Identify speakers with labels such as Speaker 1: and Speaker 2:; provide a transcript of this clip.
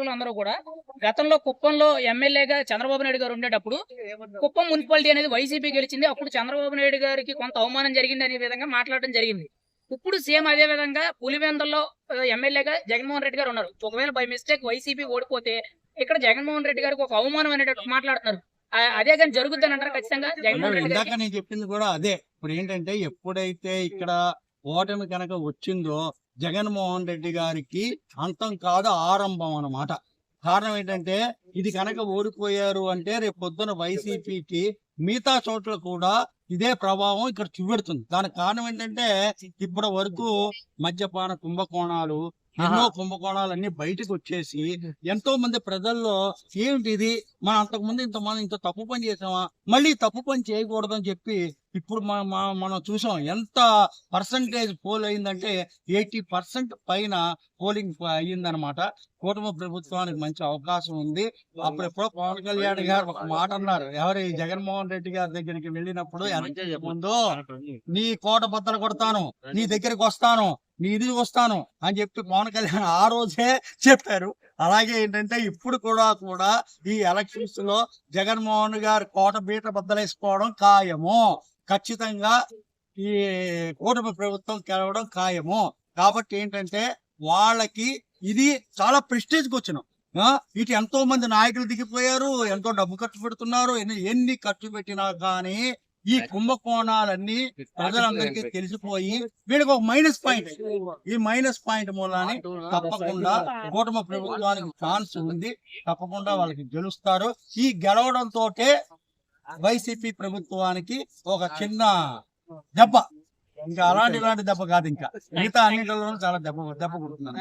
Speaker 1: రాష్ట్రంలో అందరూ కూడా గతంలో కుప్పంలో ఎమ్మెల్యేగా చంద్రబాబు నాయుడు గారు ఉండేటప్పుడు కుప్పం మున్సిపాలిటీ అనేది వైసీపీ గెలిచింది. అప్పుడు చంద్రబాబు నాయుడు గారికి కొంత అవమానం జరిగింది అనే విధంగా మాట్లాడడం జరిగింది. ఇప్పుడు సేమ్ అదే విధంగా పులివెందల్లో ఎమ్మెల్యేగా జగన్మోహన్ రెడ్డి గారు ఉన్నారు. ఒకవేళ బై మిస్టేక్ వైసీపీ ఓడిపోతే ఇక్కడ జగన్మోహన్ రెడ్డి గారికి ఒక అవమానం అనేటట్టు మాట్లాడుతున్నారు. అదే కానీ జరుగుద్దని అంటారు ఖచ్చితంగా జగన్మోహన్ రెడ్డి
Speaker 2: నేను చెప్పింది కూడా అదే. ఇప్పుడు ఏంటంటే ఎప్పుడైతే ఇక్కడ ఓటమి కనుక వచ్చిందో జగన్మోహన్ రెడ్డి గారికి అంతం కాదు ఆరంభం అన్నమాట. కారణం ఏంటంటే ఇది కనుక ఓడిపోయారు అంటే రేపు పొద్దున వైసీపీకి మిగతా చోట్ల కూడా ఇదే ప్రభావం ఇక్కడ చూపెడుతుంది. దానికి కారణం ఏంటంటే ఇప్పటి వరకు మద్యపాన కుంభకోణాలు ఎన్నో కుంభకోణాలు అన్ని బయటకు వచ్చేసి ఎంతో మంది ప్రజల్లో ఏమిటి ఇది మనం అంతకు ముందు ఇంత మనం ఇంత తప్పు పని చేసామా? మళ్ళీ తప్పు పని చేయకూడదని చెప్పి ఇప్పుడు మన- మన- చూసాం ఎంత పర్సంటేజ్ పోల్ అయిందంటే ఎయిటీ పర్సెంట్ పైన పోలింగ్ అయ్యిందనమాట కూటమి ప్రభుత్వానికి మంచి అవకాశం ఉంది. అప్పుడెప్పుడో పవన్ కళ్యాణ్ గారు ఒక మాట అన్నారు. ఎవరి జగన్మోహన్ రెడ్డి గారి దగ్గరికి వెళ్ళినప్పుడు ముందు నీ కోట బద్దలు కొడతాను. నీ దగ్గరికి వస్తాను. నీ ఇది వస్తాను అని చెప్పి పవన్ కళ్యాణ్ ఆ రోజే చెప్పారు. అలాగే ఏంటంటే ఇప్పుడు కూడా కూడా ఈ ఎలక్షన్స్లో జగన్మోహన్ గారు కోట బీట బద్దలేసుకోవడం ఖాయము. ఖచ్చితంగా ఈ కూటమి ప్రభుత్వం గెలవడం ఖాయము. కాబట్టి ఏంటంటే వాళ్ళకి ఇది చాలా ప్రెస్టేజ్కి వచ్చిన ఇటు ఎంతో మంది నాయకులు దిగిపోయారు ఎంతో డబ్బు ఖర్చు పెడుతున్నారు ఎన్ని ఖర్చు పెట్టినా కానీ ఈ కుంభకోణాలన్నీ ప్రజలందరికీ తెలిసిపోయి వీళ్ళకి ఒక మైనస్ పాయింట్ ఈ మైనస్ పాయింట్ మూలాన్ని తప్పకుండా కూటమి ప్రభుత్వానికి ఛాన్స్ ఉంది. తప్పకుండా వాళ్ళకి గెలుస్తారు. ఈ గెలవడం తోటే వైసీపీ ప్రభుత్వానికి ఒక చిన్న దెబ్బ. ఇంకా అలాంటి ఇలాంటి దెబ్బ కాదు ఇంకా. మిగతా అన్నింటిలోనూ చాలా దెబ్బ దెబ్బ కొడుతున్నారు